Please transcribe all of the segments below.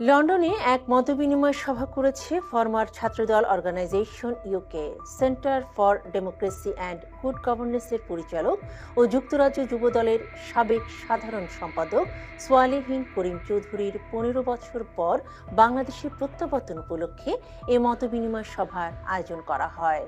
লন্ডনে এক মতবিনিময় সভা করেছে former Chhatradal organisation UK centre for democracy and good গভর্নেন্সের পরিচালক ও যুক্তরাজ্য যুবদলের সাবেক সাধারণ সম্পাদক সোয়ালেহীন করিম চৌধুরীর পনেরো বছর পর বাংলাদেশের প্রত্যাবর্তন উপলক্ষে এ মতবিনিময় সভার আয়োজন করা হয়।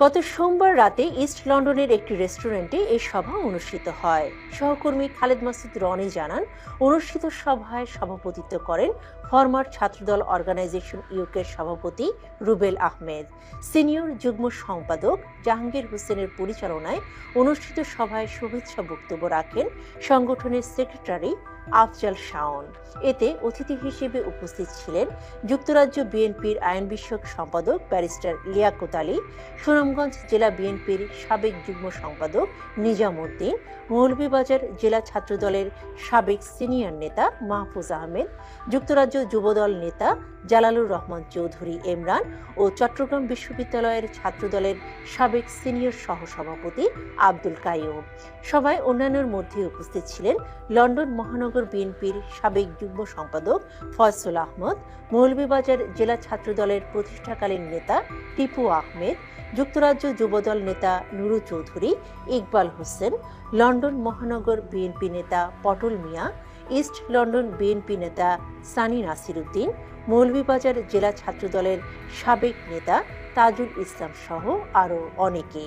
গত সোমবার রাতে ইস্ট লন্ডনের একটি রেস্টুরেন্টে এই সভা অনুষ্ঠিত হয়। সহকর্মী খালেদ মাসুদ রনি জানান, অনুষ্ঠিত সভায় সভাপতিত্ব করেন ফরমার ছাত্রদল অর্গানাইজেশন ইউকের সভাপতি রুবেল আহমেদ। সিনিয়র যুগ্ম সম্পাদক জাহাঙ্গীর হোসেনের পরিচালনায় অনুষ্ঠিত সভায় শুভেচ্ছা বক্তব্য রাখেন সংগঠনের সেক্রেটারি আফজাল শাওন। এতে অতিথি হিসেবে উপস্থিত ছিলেন যুক্তরাজ্য বিএনপির আইন বিষয়ক সম্পাদক ব্যারিস্টার লিয়াকত আলী, সুনামগঞ্জ জেলা বিএনপির সাবেক যুগ্ম সম্পাদক নিজামুদ্দিন, মৌলভীবাজার জেলা ছাত্রদলের সাবেক সিনিয়র নেতা মাহফুজ আহমেদ, যুক্তরাজ্য যুবদল নেতা জালালুর রহমান চৌধুরী এমরান ও চট্টগ্রাম বিশ্ববিদ্যালয়ের ছাত্রদলের সাবেক সিনিয়র সহসভাপতি আব্দুল কাইয়ুম। সভায় অন্যান্যের মধ্যে উপস্থিত ছিলেন লন্ডন মহানগর বিএনপির সাবেক যুগ্ম সম্পাদক ফয়সুল আহমদ, মৌলভীবাজার জেলা ছাত্রদলের প্রতিষ্ঠাকালীন নেতা টিপু আহমেদ, যুক্তরাজ্য যুবদল নেতা নুরু চৌধুরী, ইকবাল হোসেন, লন্ডন মহানগর বিএনপি নেতা পটল মিয়া, ইস্ট লন্ডন বিএনপি নেতা সানি নাসিরুদ্দিন মৌলভীবাজার জেলা ছাত্রদলের সাবেক নেতা তাজুল ইসলাম সহ আরও অনেকে।